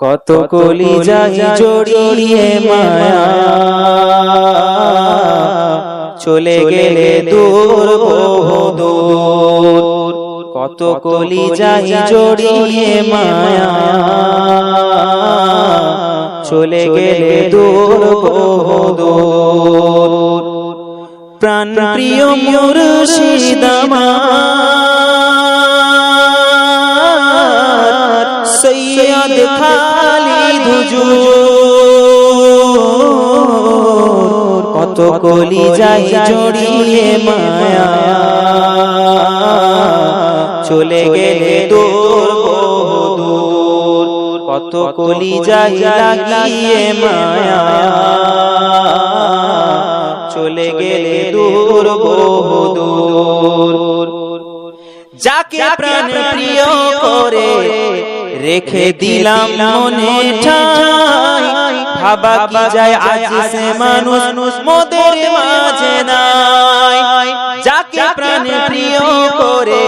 কত কলি যাই জড়িয়ে মায়া চলে গেলে দূর দূর কত কলি যাই জড়িয়ে মায়া চলে গেলে দূর দূর প্রাণ প্রিয় মুর্শিদ সৈয়দ খালিদ কত কলি যাই জড়িয়ে মায়া। চলে গেলে দূর দূর কত কলি যাই লাগিয়ে মায়া। চলে গেলে দূর বহু দূর যাকে প্রাণ প্রিয় করে রেখে দিলাম মনে ঠাই। ভাবা কি যায় আজ সে মানুষ মোদের মাঝে নাই। যাকে প্রাণে প্রিয় করে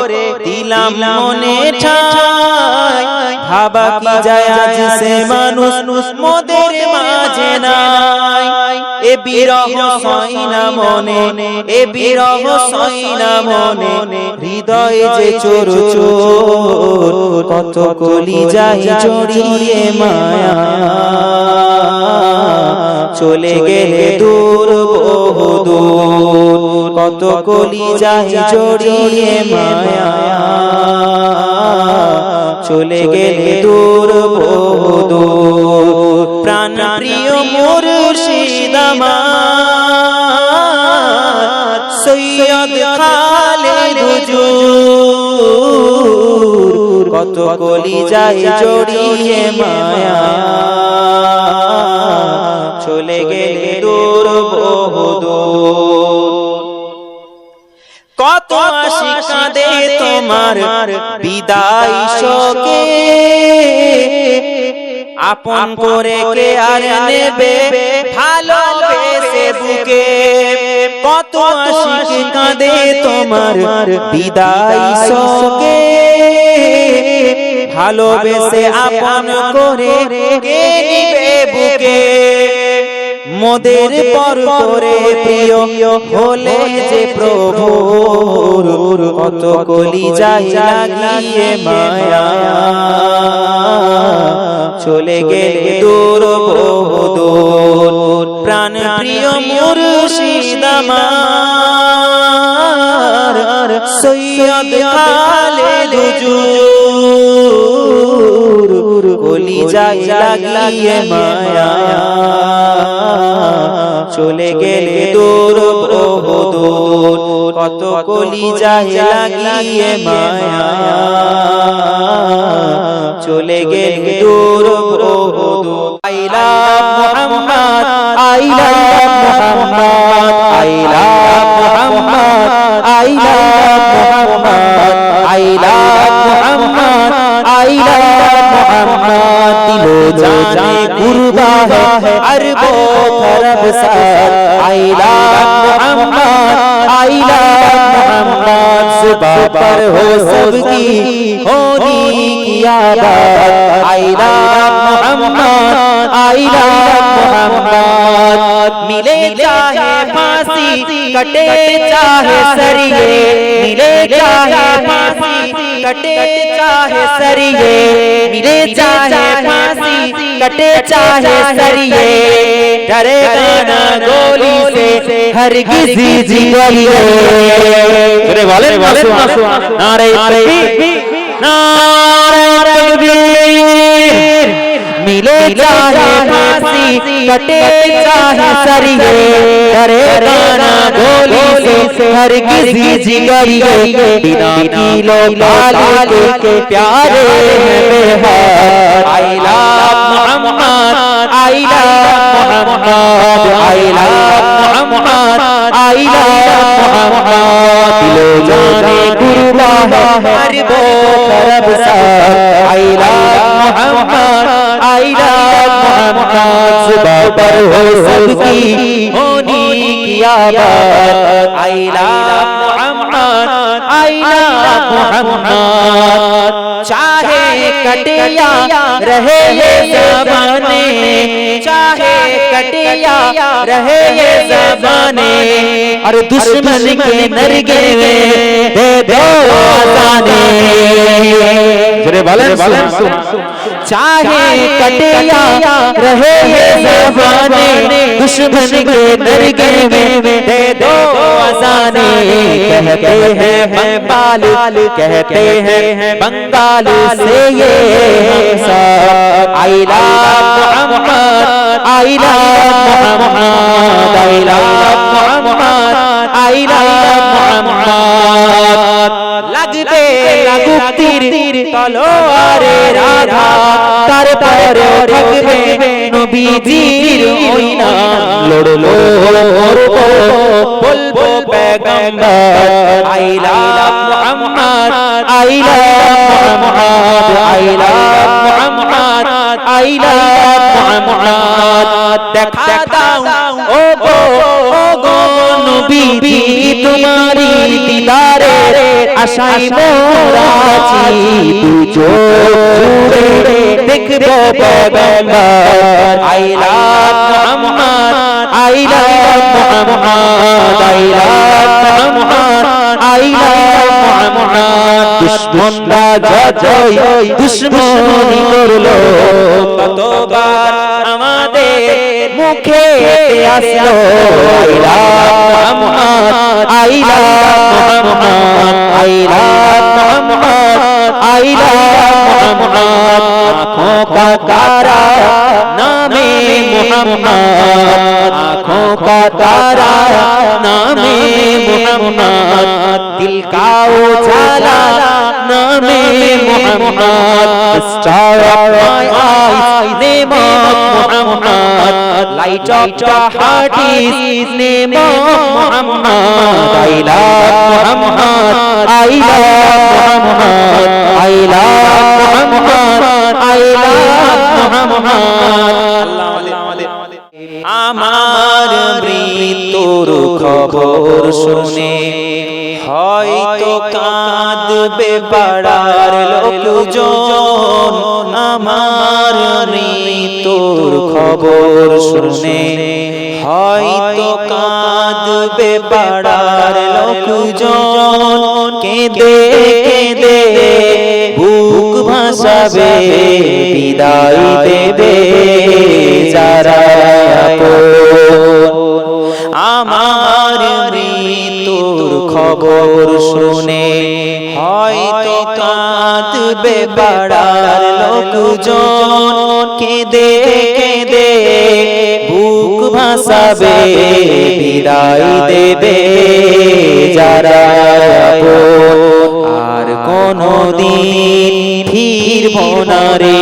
দিলাম মনে ঠাই। ভাবা কি যায় আজ সে মানুষ মোদের মাঝে নাই। এ বিরহ সইনা মনে এ বিরহ সইনা মনে হৃদয় যে চোর চোর কত কলি যাই জড়িয়ে মায়া। চলে গেলে দূর বহু দূর। কত কলি যাই জড়িয়ে মায়া। চলে গেলে দূর বহু দূর প্রাণ প্রিয় মুর্শিদ আমার সৈয়দ খালিদ হুজুর কত কলি যাই জড়িয়ে মায়া। চলে গেলে দূর বহু দূর কত আশিক কাঁদে তোমার বিদায় শোকে। আপন করে কে আর নেবে? ভালোবেসে বুকে। কত আশিক কাঁদে তোমার বিদায় শোকে। ভালোবেসে আপন করে কে নিবে বুকে? মোদের পর করে প্রিয় হলে যে প্রভু। কত কলি যাই লাগিয়ে মায়া। চলে গেলে দূর বহু দূর প্রাণ প্রিয় মুর্শিদ আমার সৈয়দ খালেদ হুজুর। কলি যাই লাগিয়ে মায়া। চলে গেলে দূর বহু দূর কত কলি যাই লাগিয়ে মায়া চলে গেলে দূর বহু দূর আইলা মুহাম্মদ আইলা মুহাম্মদ আইলা মুহাম্মদ আইলা মুহাম্মদ আইলা মুহাম্মদ আইলা মুহাম্মদ দিলো জানে কুরবা है अरबो رب سات آئی لاب محمد آئی لاب محمد زبا پر ہو سب کی ہونی کی آباد آئی لاب محمد آئی لاب محمد ملے چاہے پاسی کٹے چاہے سریے ملے چاہے پاسی कटे चाहे सरिये मिले चाहे फांसी कटे चाहे सरिये डरे गाना गोली से हर किसी जिगरिए अरे वाले वाले नारे नारे तकबीर मिले चाहे फांसी कटे चाहे सरिये डरेगा ना गोली से हर किसी जिगरिए बिना किलो लाले के प्यारे हैं बेहार आइला मुहम्मद आइला मुहम्मद आइला मुहम्मद आइला मुहम्मद दिलो जाने कुर्बा है हर वो तरफ सर आइला मुहम्मद आइला मुहम्मद जुबा पर हो सबकी होनी किया बात चाहे कटिया रहे ये जमाने चाहे कटिया रहे ये जमाने। अरे दुश्मन के नरगे दे दो आजाने जरे वाले वाले चाहे कटिया रहे जबाने दुश्मन के दरगे में दे दो अजाने कहते हैं बंगाल कहते हैं बंगाल से ये आईला मोहम्मद आईला मोहम्मद आईला मोहम्मद आईला मोहम्मद। लगते लगती तलो अरे राधा। তারপরে থাকবে নবীজির ওই নাম লড়লো করব বলব পেগম্বর। I love Muhammad I love Muhammad I love Muhammad I love Muhammad. দেখা দাও ও গো ও গো নবীজি তোমারি দিদারে আশাই মোরাছি দুজো জুড়ে দেখব পয়গম্বর। I love Muhammad I love Muhammad I love Muhammad I Muhammad. দুশ্মনরা যতই দুশ্মনী করল। ততবার আমাদের মুখে আসলো I love Muhammad I love Muhammad I love Muhammad I love Muhammad आँखों का तारा नामे मोहम्मद आँखों का तारा नामे मोहम्मद दिल का उजाला নামে Mohammad, star of my eyes, name of Mohammad, light of the heart is name of Mohammad, I love Mohammad, I love Mohammad, I love Mohammad, I love Mohammad. আমার মৃত্যুর খবর শুনে হয়তো কাঁদবে পাড়ার লোকজন। আমার মৃত্যুর খবর শুনে হয়তো কাঁদবে পাড়ার লোকজন। কেঁদে কেঁদে বুক ভাসাবে, বিদায় দেবে যারা খবর শুনে হয়তো কাঁদবে পাড়ার লোকজন। কেঁদে কেঁদে বুক ভাসাবে, বিদায় দেবে যারা আর কোনো দিন ফিরব না রে,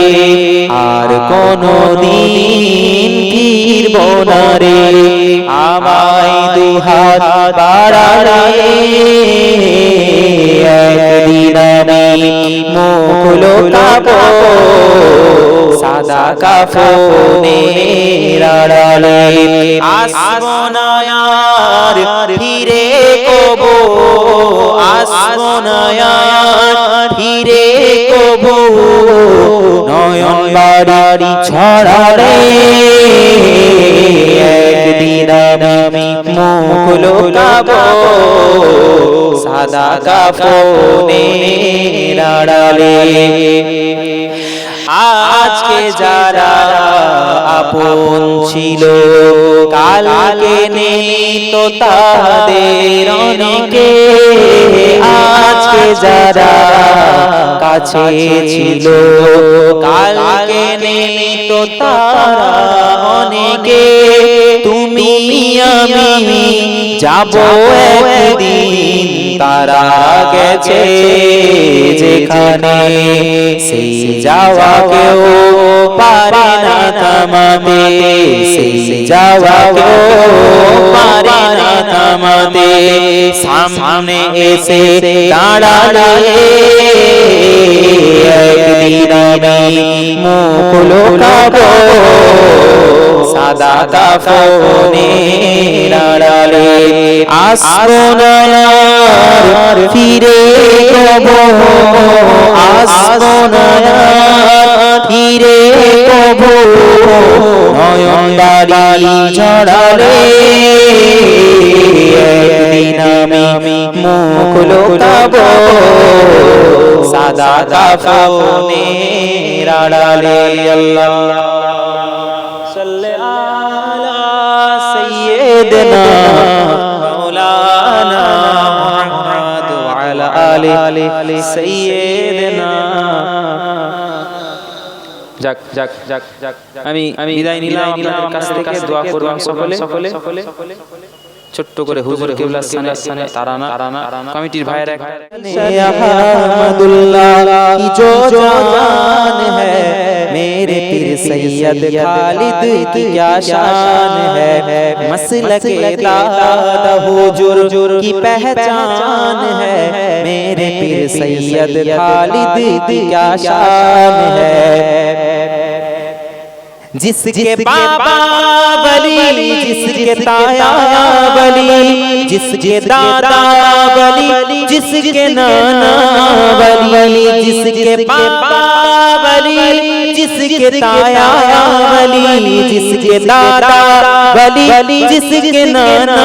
আর কোনো দিন ফিরব না রে। আমায় দুহাত সাদা কাফনে রাড়ালে আসব না আর ফিরে কবো আসব না আর ফিরে কবো নয়ন বাড়ি ছড়ালে একদিন আমি মুখ লোকাবো সাদা কাফনে রাড়ালে আজকে যারা আপন ছিল কালকে নেই তো তাদের অনেকে। আজকে যারা কাছে ছিল কালকে নেই তো তারা অনেকে। তুমি আমি যাব একদিন, তারা গেছে যেখানে। সেই যাওয়া কেউ পারে না থামাতে। সেই যাওয়া কেউ পারে না থামাতে। সামনে এসে দাঁড়ালে একদিন আমি মুখ লোকাবো, সাদা কাফনে আড়ালে। আর ফিরে কবো। আর ফিরে কবো। নয়ন বাড়ি ছড়ালে একদিন আমি মুখ লোকাবো। সাদা কাফনে আড়ালে আল্লাহ। সাল্লি আলা আলি সাইয়্যিদিনা যাক যাক যাক যাক আমি আমি বিদায় নিলাম আপনাদের কাছ থেকে দোয়া করবেন সকলে সকলে সকলে ছোট্ট করে হুজুর কেবলা স্থানে স্থানে তারানা তারানা কমিটির ভাইয়েরা अहमदुल्लाह की जो जान है मेरे पीर सैयद खालिद की क्या शान है मसलक दादा हुजूर की पहचान है मेरे पीर सैयद खालिद की क्या शान है जिसके बाबा बली जिसके ताया बली जिसके दादा बली जिसके नाना बली जिसके बाबा बली जिसके ताया बली जिसके दादा बली जिसके नाना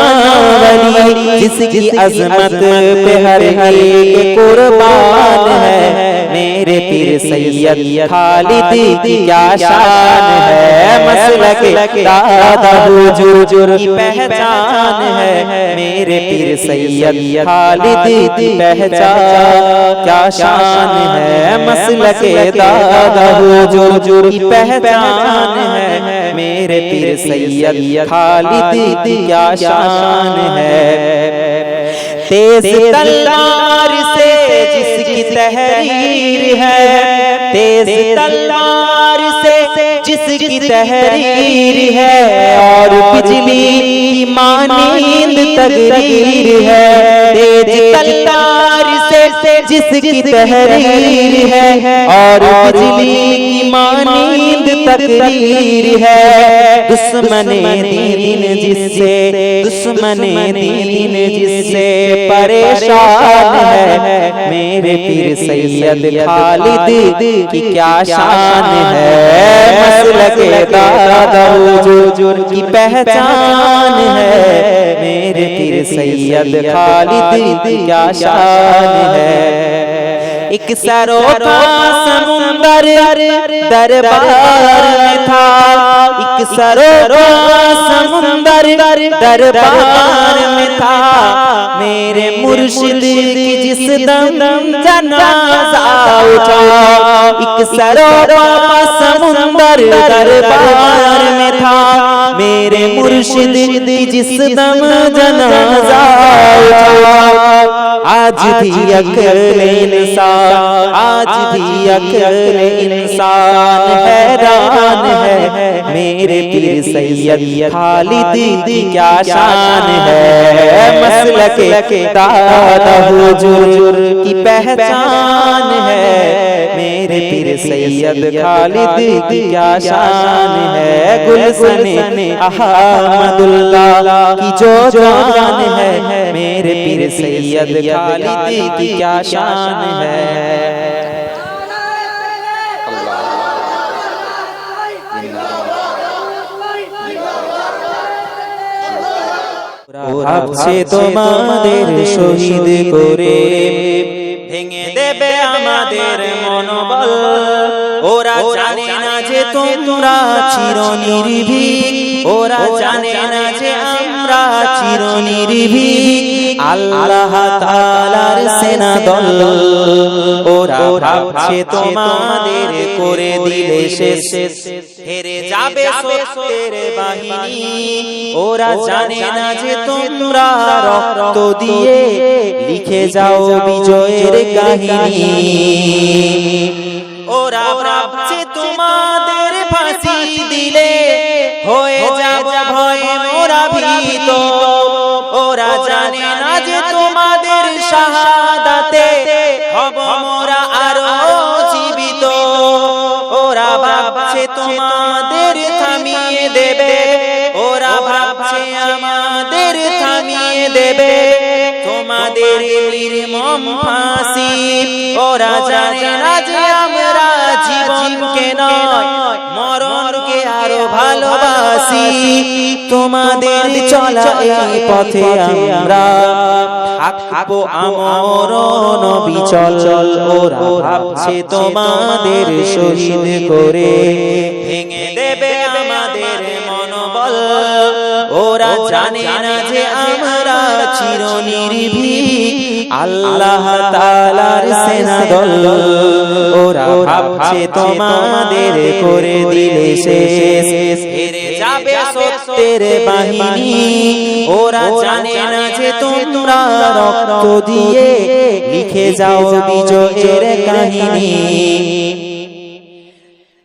बली जिसकी अजमत पे हर एक कुर्बान है। मेरे पीर सैयद खालिद की क्या शान है मसलक दादा हुजूर की पहचान है। मेरे पीर सैयद खालिद की पहचान क्या शान है मसलक दादा हुजूर की पहचान है। मेरे पीर सैयद खालिद की क्या शान है। तेज तलवार तहरीर है। तेज तलवार से जिसकी तहरीर है। और बिजली मानींद तकरीर है। तेज तलवार से जिसकी तहरीर है। और बिजली की मानींद तकरीर है। दुश्मन दीन जिससे दुश्मन दीन जिससे परेशान है। मेरे पीर सैयद खालिद की क्या शान है। मसलक दादा हुजूर की पहचान है। मेरे पीर सैयद खालिद की क्या शान है। एक सरोपा समुंदर दरबार में था। एक सरोपा समुंदर दरबार में था। मेरे मुर्शिद की जिस दम जनाजा उठा। एक सरोपा समुंदर दरबार में था। मेरे मुर्शिद की जिस दम जनाजा उठा। आज भी अकल इंसान आज भी अकल इंसान हैरान है? मेरे पीर सैयद खालिद क्या शान है? मसलक दादा हुजूर की पहचान है। मेरे पीर सैयद खालिद की क्या शान है। गुलशन अहमदुल्ला की जो जान है। मेरे पीर सैयद खालिद की क्या शान है। ভাবছে তোমাদের শহীদ করে। ভেঙে দেবে আমাদের মনোবল। ওরা জানে না যে তোমরা চির নির্ভীক ওরা জানে না যে আমরা চির নির্ভীক আল্লাহ তাআলার সেনা দল। ওরা ভাবছে তোমাদের করে দিলে শেষ। হেরে যাবে সত্যের বাহিনী। ওরা জানে না যে তোমরা রক্ত দিয়ে লিখে যাও বিজয়ের কাহিনী। ওরা ভাবছে তোমাদের ফাঁসি দিলে দেবে। তোমাদের নির্মম ফাঁসি। ওরা জানে না যে আমরা জীবনকে নয়, মরণকে আরও ভালোবাসি। তোমাদের চলা এই পথে আমরা থাকব বিচল ওরা ভাবছে তোমাদের শহীদ করে। ভেঙে দেবে আমাদের মনোবল। ওরা জানে না চিরনির্ভীক আল্লাহ তালার সেনা দল ওরা ভাবছে তোমাদের করে দিলে শেষ যাবে সত্যের বাহিনী ওরা জানে না যে তোমরা রক্ত দিয়ে লিখে যাও বিজয়ের কাহিনী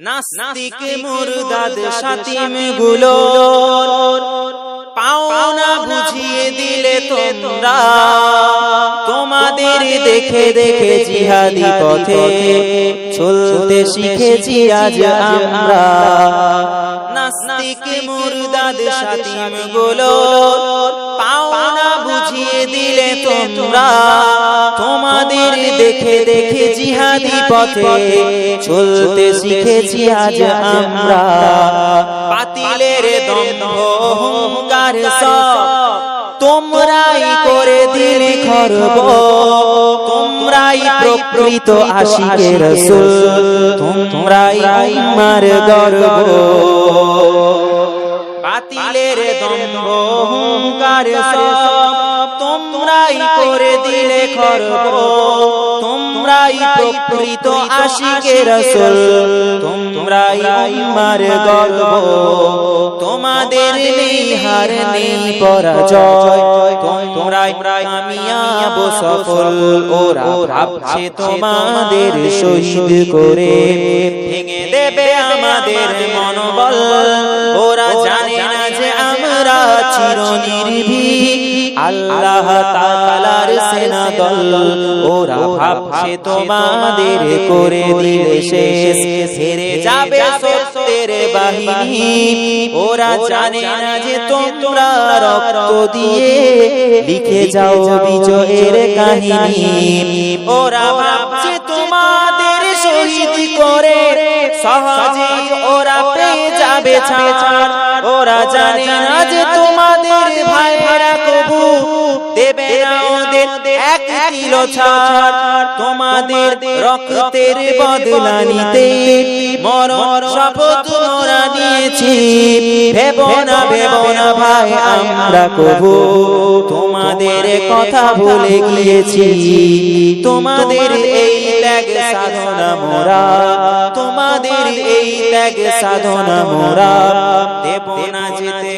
নাস্তিক মুরদাদ সাতিমগুলো পাওনা বুঝিয়ে দিলে তোমরা। তোমাদের দেখে দেখে জিহাদি পথে চলতে শিখেছি আজ আমরা। নাস্তিক মুরদাদ সাথী গুলো পাও তোমরা তোমাদের দেখে দেখে জিহাদি পথে চলতে শিখেছি আজ আমরা। পাতিলের দম্ভ সব তোমরাই করে দিলে খরব। তোমরাই প্রকৃত আশিকে রসুল, তোমরাই আমার গর্ব। বাতিলের দম্ভ, অহংকার সব তোমরাই করে দিলে খরব। তোমরাই প্রকৃত আশিকে রসুল। তোমরাই আমার গর্ব। তোমাদের নেই হার নেই পরাজয় তোমরাই কামিয়াব সফল। ওরা ভাবছে তোমাদের শহীদ করে। ভেঙে দেবে আমাদের মনোবল। ওরা জানে না যে আমরা চিরনির্ভীক। আল্লাহ তাআলার সেনা দল ওরা ভাবছে তোমাদের করে দিলে শেষ। হেরে যাবে সত্যের বাহিনী, ওরা জানে না যে তোমরা রক্ত দিয়ে লিখে যাও বিজয়ের কাহিনী। ওরা ভাবছে তোমাদের শহীদ করে, সহজে ওরা পেয়ে যাবে ছাড়। ওরা জানে না যে তোমাদের ভাইরা দেবে না ওদের এক কিলো ছাড়। তোমাদের রক্তের বদলা নিতে মরণ শপথ নিয়েছি। ভেব না ভেব না ভাই আমরা কবু তোমাদের কথা ভুলে গিয়েছি। তোমাদের এই ত্যাগ সাধনা মোরা। তোমাদের এই ত্যাগ সাধনা মোরা। দেব না যেতে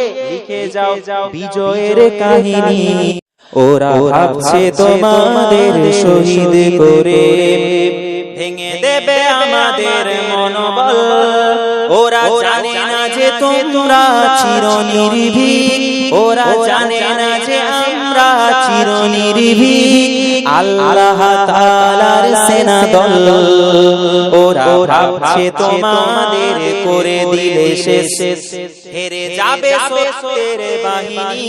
লিখে যাও বিজয়ের কাহিনী। ওরা ভাবছে তোমাদের শহীদ করে। ভেঙে দেবে আমাদের মনোবল। ওরা জানে না যে তোমরা চিরনির্ভীক। ওরা জানে না যে চিরনির্ভীক। আল্লাহ তাআলার সেনা দল ওরা ভাবছে তোমাদের করে দিলে শেষ। হেরে যাবে বাহিনী।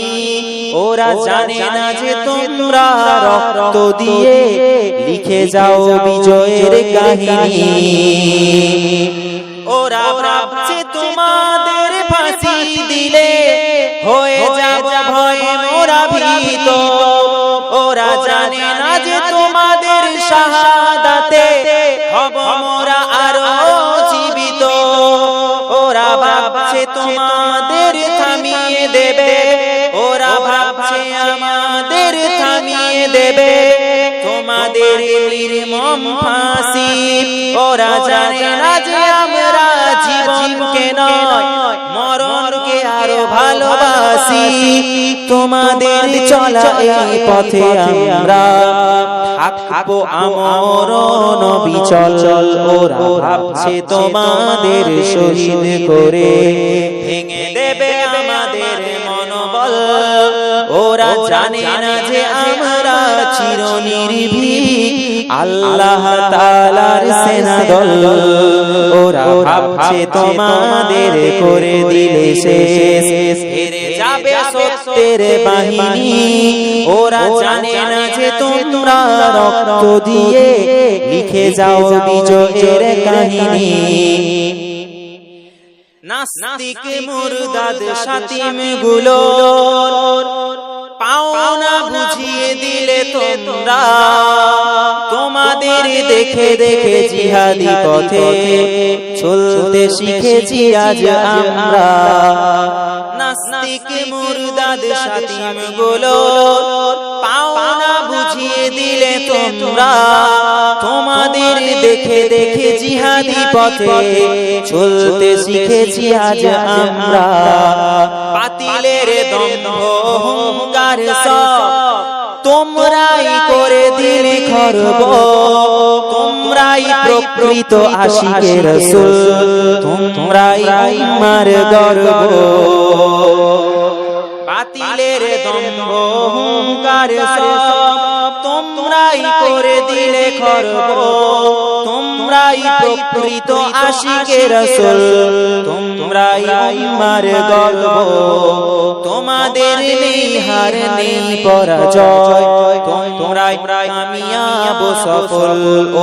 ওরা জানে না যে তোমরা রক্ত দিয়ে লিখে যাও বিজয়ের কাহিনী। ওরা ভাবছে তোমাদের ফাঁসি দিলে হব মোরা আরও জীবিত। ওরা ভাবছে তোমাদের থামিয়ে দেবে। ওরা ভাবছে আমাদের থামিয়ে দেবে। তোমাদের নির্মম ফাঁসি। ওরা জানে না যে আমরা জীবনকে নয় মর আসি তোমাদের চলা এই পথে আমরা থাকব আমর নবিচল চল ওরা ভাবছে তোমাদের শহীদ করে। ভেঙে দেবে আমাদের মনোবল। ওরা জানে না যে আমরা চিরনির্ভীক। আল্লাহ তাআলার সেনা দল। ওরা ভাবছে তোমাদের করে দিলে শেষ। হেরে যাবে সত্যের বাহিনী। ওরা জানে না যে তোমরা রক্ত দিয়ে লিখে যাও বিজয়ের কাহিনী। নাস্তিক মুরদাদ সাতিমগুলো পাওনা বুঝিয়ে দিলে তোমরা। তোমাদের দেখে দেখে জিহাদি পথে চলতে শিখেছি আজ আমরা। নাস্তিক মুরদাদ সাতিমগুলো পাওনা বুঝিয়ে দিলে তোমরা। তোমাদের দেখে দেখে জিহাদি পথে চলতে শিখেছি আজ আমরা। পাতিলের দম্ভ সব তোমরাই করে দিলে খরব তোমরাই প্রকৃত আশিকের রসুল তোমরাই আমার গর্ব। বাতিলের দম্ভ সব তোমরাই করে দিলে তোমরাই প্রকৃত তোমরাই গর্ব। তোমাদের নেই হার নেই পরাজয় তোমরাই সফল।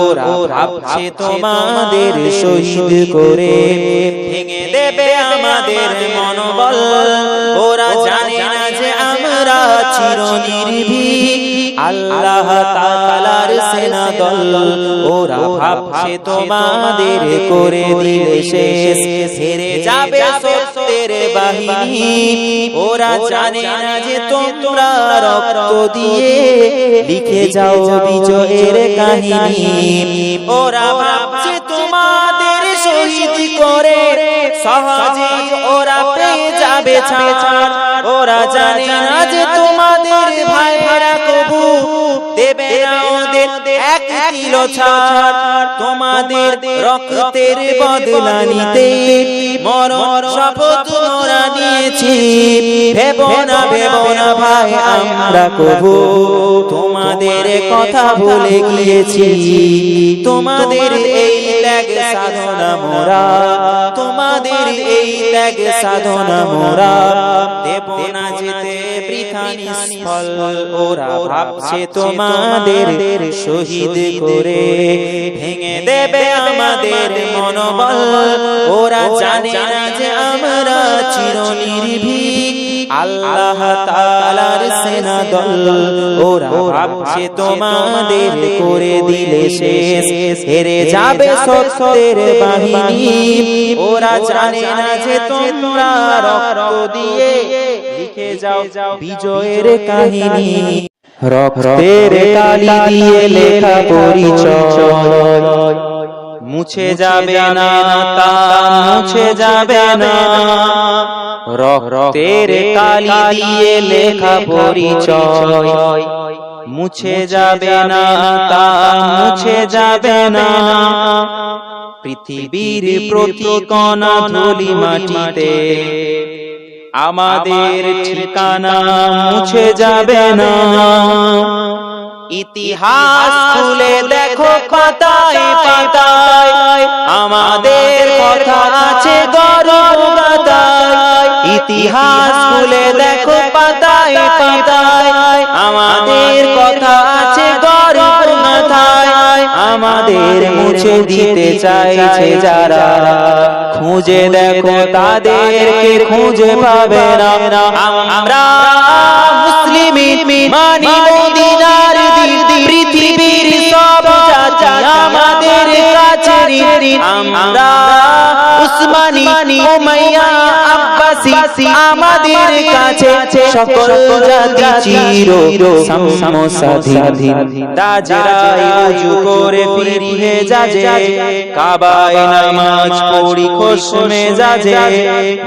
ওরা ভাবছে তোমাদের শহীদ করে। ভেঙে দেবে আমাদের মনোবল। ওরা জানে না যে আমরা চিরনির্ভীক। আল্লাহ তাআলার সেনা দল ওরা ভাবছে তোমাদের করে দিলে শেষ। হেরে যাবে সত্যের বাহিনী ওরা জানে না যে তোমরা রক্ত দিয়ে লিখে যাও বিজয়ের কাহিনী। ওরা ভাবছে তোমাদের শহীদ করে। সহজে ওরা পেয়ে যাবে ছাড়। ওরা জানে না যে তোমাদের ভাই দেবে না ওদের এক কিলো ছাড়। তোমাদের রক্তের বদলা নিতে মরণ শপথ মোরা নিয়েছি। ভেব না ভেব না ভাই আমরা কবু। তোমাদের কথা বলে গিয়েছি। তোমাদের ত্যাগ সাধনা মোরা। তোমাদের এই ত্যাগ সাধনা মোরা। দেব না যেতে বৃথা নিষ্ফল। ওরা ভাবছে তোমাদের শহীদ করে। ভেঙে দেবে আমাদের মনোবল। ওরা জানে না যে আমরা চিরনির্ভীক। আল্লাহ তাআলার সেনা দল ওরা ভাবছে তোমাদের করে দিলে শেষ। হেরে যাবে সত্যের বাহিনী, ওরা জানে না যে তোমরা রক্ত দিয়ে লিখে যাও বিজয়ের কাহিনী। রক্তের কালি দিয়ে লেখা পরিচয়। মুছে যাবে না তা মুছে যাবে না। রক্তের কালি দিয়ে লেখা পরিচয়। মুছে যাবে না তা মুছে যাবে না। পৃথিবীর প্রতি কণা ধুলি মাটিতে। আমাদের ঠিকানা মুছে যাবে না। ইতিহাস খুলে দেখো পাতায় পাতায় আমাদের কথা আছে গর্ব গাথায় ইতিহাস খুলে দেখো পাতায় পাতায় আমাদের কথা আছে গর্ব আমাদের মুছে দিতে চাইছে যারা। খুঁজে দেখো তাদেরকে খুঁজে পাবে না। আমরা মুসলিম মানি মদিনার পৃথিবীর সব আমাদের কাছে আমরা উসমানী উমাইয়া আব্বাসী আমাদের কাছে সকল জাতি চির সমসাধীন। তাজরাই উজু করে ফিরিয়ে যাজে। কাবায় নামাজ পড়ি খোশ মেজাজে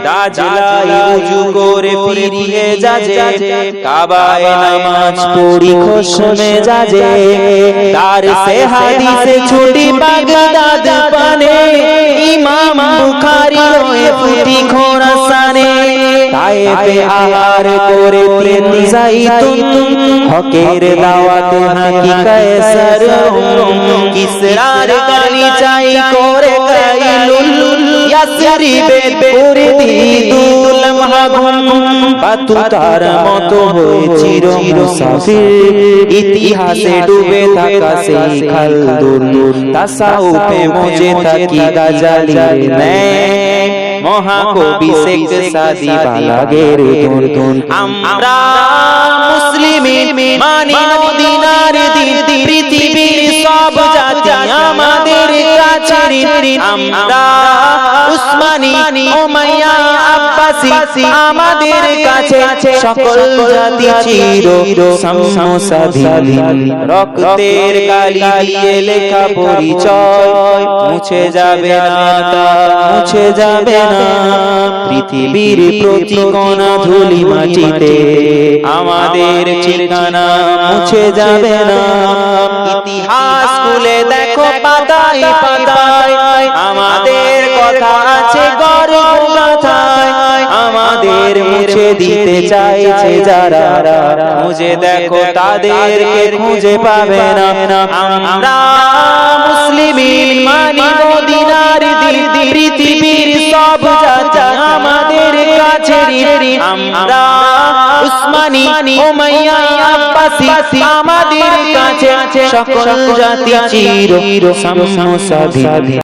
দাজলাই উজু করে ফিরিয়ে যাজে। কাবায় নামাজ পড়ি খোশ মেজাজে তার সে হাদিসে ছুটি বাগদাদ পানে। ইমাম বুখারি হয়ে ফুটি খোরাসানে তায়েফে আহার করে তিন যাইতুন হকের দাওয়াতে হাকিকায়ে কায়সার কিসরার গালি চাই করে কাইলুল ইয়াসরিবে পুরি মাহগুম পাতু তার মতো হয়ে চির মুসাফির। ইতিহাসে ডুবে থাকা সেই খালদুন তাসাউফে মজে থাকি গাজালি নেয় মহাকবি মুসলিম আমাদের রক্তের লেখা পরিচয় মুছে যাবে না মুছে যাবে না পৃথিবীর প্রতি কণা ধুলি মাটিতে আমাদের ঠিকানা মুছে যাবে না। ইতিহাস খুলে দেখো পাতায় পাতায়। আমাদের কথা আছে গর্ব আমাদের মুছে দিতে চাইছে যারা। মুঝে দেখো তাদেরকে খুঁজে পাবে না। আমরা মুসলিম মানি মদিনার দিন পৃথিবীর সব জাতি আমাদের কাছে। আমরা উসমানী উমাইয়া আব্বাসী আমাদের কাছে সকল জাতি চির সমসাধীন